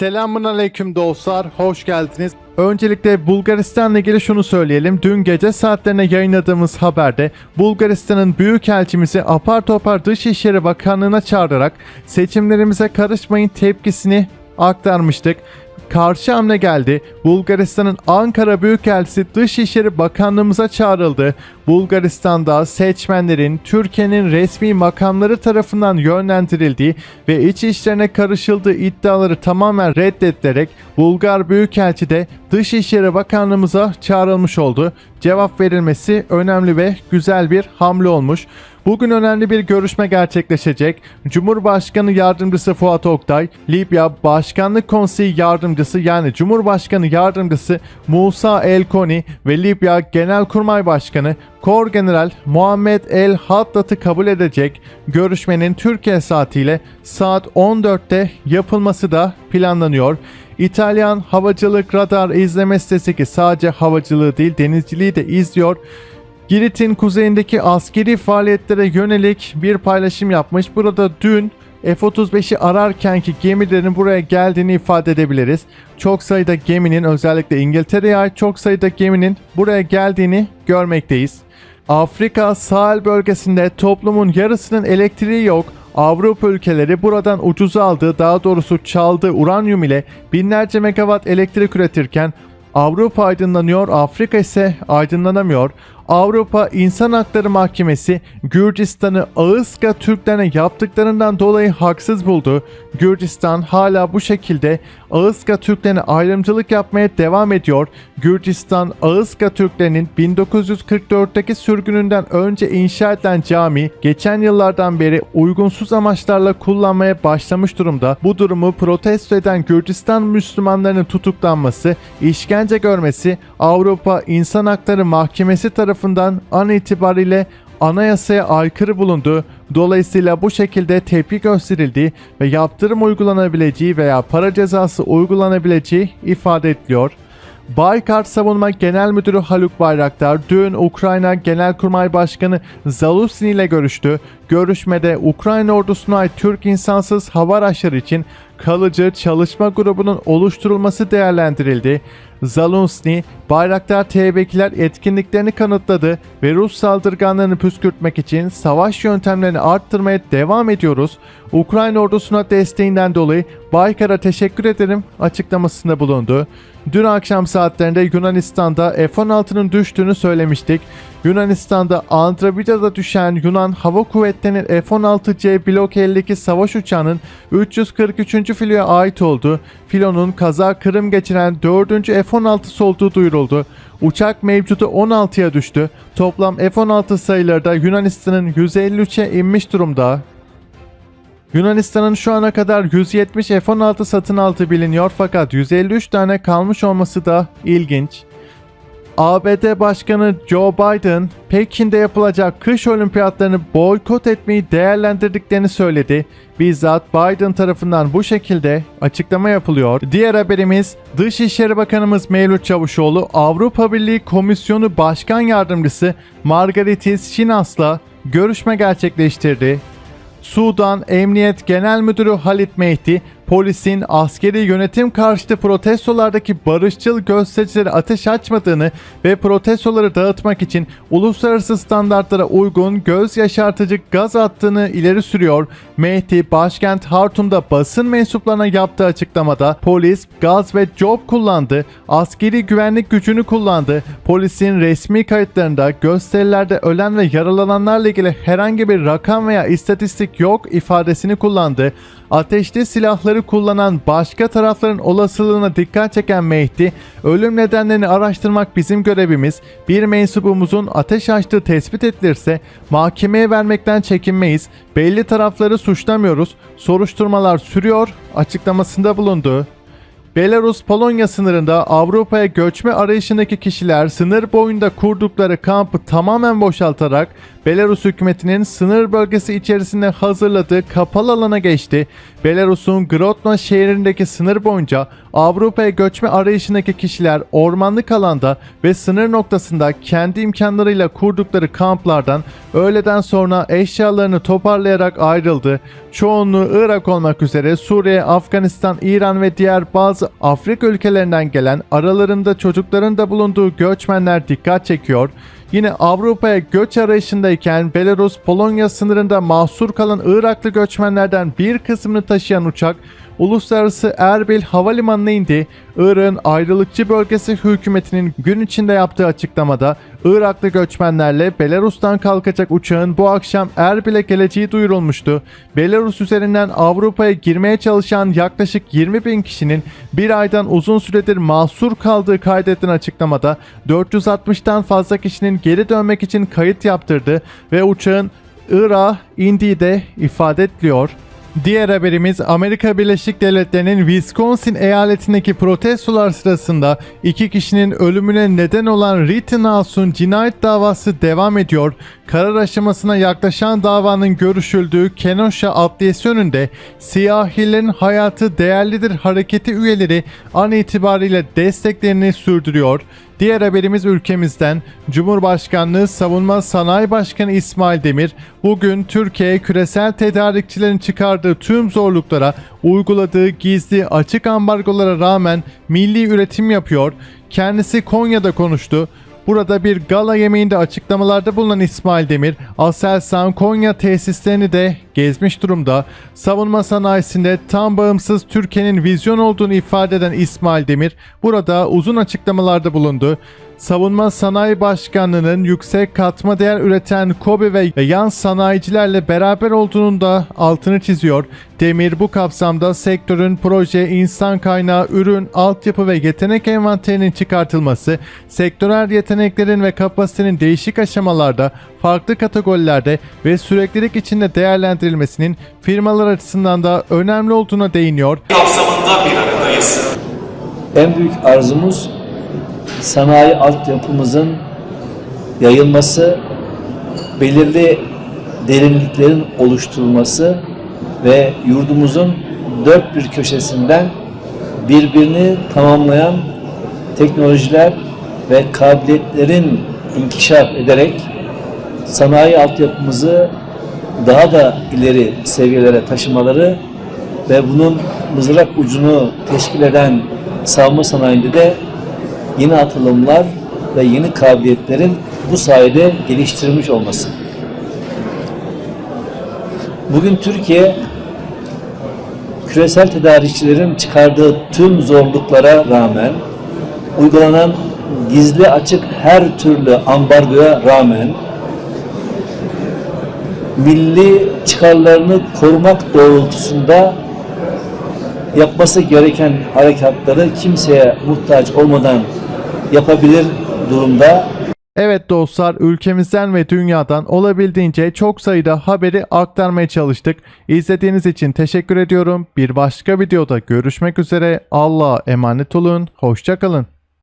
Selamun aleyküm dostlar, hoş geldiniz. Öncelikle Bulgaristan'la ilgili şunu söyleyelim. Dün gece saatlerine yayınladığımız haberde Bulgaristan'ın büyükelçimizi apar topar Dışişleri Bakanlığı'na çağırarak seçimlerimize karışmayın tepkisini aktarmıştık. Karşı hamle geldi. Bulgaristan'ın Ankara Büyükelçisi Dışişleri Bakanlığımıza çağrıldı. Bulgaristan'da seçmenlerin Türkiye'nin resmi makamları tarafından yönlendirildiği ve iç işlerine karışıldığı iddiaları tamamen reddedilerek Bulgar Büyükelçi de Dışişleri Bakanlığımıza çağrılmış oldu. Cevap verilmesi önemli ve güzel bir hamle olmuş. Bugün önemli bir görüşme gerçekleşecek. Cumhurbaşkanı Yardımcısı Fuat Oktay, Libya Başkanlık Konseyi Yardımcısı yani Cumhurbaşkanı Yardımcısı Musa El Koni ve Libya Genelkurmay Başkanı Kor General Muhammed El Haddad'ı kabul edecek. Görüşmenin Türkiye saatiyle saat 14'te yapılması da planlanıyor. İtalyan Havacılık Radar izleme sitesi ki sadece havacılığı değil denizciliği de izliyor. Girit'in kuzeyindeki askeri faaliyetlere yönelik bir paylaşım yapmış. Burada dün F-35'i ararkenki gemilerin buraya geldiğini ifade edebiliriz. Çok sayıda geminin özellikle İngiltere'ye ait çok sayıda geminin buraya geldiğini görmekteyiz. Afrika sahil bölgesinde toplumun yarısının elektriği yok. Avrupa ülkeleri buradan ucuza aldığı daha doğrusu çaldığı uranyum ile binlerce megawatt elektrik üretirken Avrupa aydınlanıyor, Afrika ise aydınlanamıyor. Avrupa İnsan Hakları Mahkemesi Gürcistan'ı Ağızka Türklerine yaptıklarından dolayı haksız buldu. Gürcistan hala bu şekilde Ağızka Türklerine ayrımcılık yapmaya devam ediyor. Gürcistan Ağızka Türklerinin 1944'teki sürgününden önce inşa edilen cami geçen yıllardan beri uygunsuz amaçlarla kullanmaya başlamış durumda. Bu durumu protesto eden Gürcistan Müslümanlarının tutuklanması, işkence görmesi Avrupa İnsan Hakları Mahkemesi tarafından an itibariyle anayasaya aykırı bulundu. Dolayısıyla bu şekilde tepki gösterildi ve yaptırım uygulanabileceği veya para cezası uygulanabileceği ifade ediliyor. Baykar Savunma Genel Müdürü Haluk Bayraktar dün Ukrayna Genelkurmay Başkanı Zaluzny ile görüştü. Görüşmede Ukrayna ordusuna ait Türk insansız hava araçları için kalıcı çalışma grubunun oluşturulması değerlendirildi. Zaluzny, Bayraktar TB2'ler etkinliklerini kanıtladı ve Rus saldırganlarını püskürtmek için savaş yöntemlerini arttırmaya devam ediyoruz. Ukrayna ordusuna desteğinden dolayı Baykar'a teşekkür ederim açıklamasında bulundu. Dün akşam saatlerinde Yunanistan'da F-16'nın düştüğünü söylemiştik. Yunanistan'da Andravida'da düşen Yunan Hava Kuvvetleri'nin F-16C Blok 52 savaş uçağının 343. filoya ait olduğu, filonun kaza Kırım geçiren 4. F-16'sı olduğu duyuruldu. Uçak mevcudu 16'ya düştü. Toplam F-16 sayıları da Yunanistan'ın 153'e inmiş durumda. Yunanistan'ın şu ana kadar 170 F-16 satın aldığı biliniyor fakat 153 tane kalmış olması da ilginç. ABD Başkanı Joe Biden, Pekin'de yapılacak kış olimpiyatlarını boykot etmeyi değerlendirdiklerini söyledi. Bizzat Biden tarafından bu şekilde açıklama yapılıyor. Diğer haberimiz Dışişleri Bakanımız Mevlüt Çavuşoğlu Avrupa Birliği Komisyonu Başkan Yardımcısı Margaritis Şinas'la görüşme gerçekleştirdi. Sudan Emniyet Genel Müdürü Halit Mehdi, polisin askeri yönetim karşıtı protestolardaki barışçıl göstericilere ateş açmadığını ve protestoları dağıtmak için uluslararası standartlara uygun göz yaşartıcı gaz attığını ileri sürüyor. Mehdi, başkent Hartum'da basın mensuplarına yaptığı açıklamada polis gaz ve job kullandı, askeri güvenlik gücünü kullandı, polisin resmi kayıtlarında gösterilerde ölen ve yaralananlarla ilgili herhangi bir rakam veya istatistik yok ifadesini kullandı. Ateşli silahları kullanan başka tarafların olasılığına dikkat çeken Mehdi, ölüm nedenlerini araştırmak bizim görevimiz. Bir mensubumuzun ateş açtığı tespit edilirse mahkemeye vermekten çekinmeyiz. Belli tarafları suçlamıyoruz. Soruşturmalar sürüyor açıklamasında bulundu. Belarus-Polonya sınırında Avrupa'ya göçme arayışındaki kişiler sınır boyunda kurdukları kampı tamamen boşaltarak Belarus hükümetinin sınır bölgesi içerisinde hazırladığı kapalı alana geçti. Belarus'un Grodno şehrindeki sınır boyunca Avrupa'ya göçme arayışındaki kişiler ormanlık alanda ve sınır noktasında kendi imkanlarıyla kurdukları kamplardan öğleden sonra eşyalarını toparlayarak ayrıldı. Çoğunluğu Irak olmak üzere Suriye, Afganistan, İran ve diğer bazı Afrika ülkelerinden gelen aralarında çocukların da bulunduğu göçmenler dikkat çekiyor. Yine Avrupa'ya göç arayışındayken Belarus-Polonya sınırında mahsur kalan Iraklı göçmenlerden bir kısmını taşıyan uçak Uluslararası Erbil Havalimanı'na indi. Irak'ın ayrılıkçı bölgesi hükümetinin gün içinde yaptığı açıklamada Iraklı göçmenlerle Belarus'tan kalkacak uçağın bu akşam Erbil'e geleceği duyurulmuştu. Belarus üzerinden Avrupa'ya girmeye çalışan yaklaşık 20 bin kişinin bir aydan uzun süredir mahsur kaldığı kaydedilen açıklamada 460'tan fazla kişinin geri dönmek için kayıt yaptırdı ve uçağın Irak'a indiği de ifade ediliyor. Diğer haberimiz Amerika Birleşik Devletleri'nin Wisconsin eyaletindeki protestolar sırasında iki kişinin ölümüne neden olan Rittenhouse'un cinayet davası devam ediyor. Karar aşamasına yaklaşan davanın görüşüldüğü Kenosha Adliyesi önünde siyahilerin hayatı değerlidir hareketi üyeleri an itibariyle desteklerini sürdürüyor. Diğer haberimiz ülkemizden. Cumhurbaşkanlığı Savunma Sanayi Başkanı İsmail Demir bugün Türkiye küresel tedarikçilerin çıkardığı tüm zorluklara uyguladığı gizli açık ambargolara rağmen milli üretim yapıyor. Kendisi Konya'da konuştu. Burada bir gala yemeğinde açıklamalarda bulunan İsmail Demir, Aselsan Konya tesislerini de gezmiş durumda. Savunma sanayisinde tam bağımsız Türkiye'nin vizyon olduğunu ifade eden İsmail Demir, burada uzun açıklamalarda bulundu. Savunma Sanayi Başkanlığı'nın yüksek katma değer üreten KOBİ ve yan sanayicilerle beraber olduğunun da altını çiziyor. Demir bu kapsamda sektörün proje, insan kaynağı, ürün, altyapı ve yetenek envanterinin çıkartılması, sektörel yeteneklerin ve kapasitenin değişik aşamalarda, farklı kategorilerde ve süreklilik içinde değerlendirilmesinin firmalar açısından da önemli olduğuna değiniyor. kapsamında bir aradayız. En büyük arzumuz sanayi altyapımızın yayılması, belirli derinliklerin oluşturulması ve yurdumuzun dört bir köşesinden birbirini tamamlayan teknolojiler ve kabiliyetlerin inkişaf ederek sanayi altyapımızı daha da ileri seviyelere taşımaları ve bunun mızrak ucunu teşkil eden savunma sanayinde de yeni atılımlar ve yeni kabiliyetlerin bu sayede geliştirilmiş olması. Bugün Türkiye küresel tedarikçilerin çıkardığı tüm zorluklara rağmen uygulanan gizli açık her türlü ambargoya rağmen milli çıkarlarını korumak doğrultusunda yapması gereken harekatları kimseye muhtaç olmadan yapabilir durumda. Evet dostlar ülkemizden ve dünyadan olabildiğince çok sayıda haberi aktarmaya çalıştık. İzlediğiniz için teşekkür ediyorum. Bir başka videoda görüşmek üzere. Allah'a emanet olun. Hoşçakalın.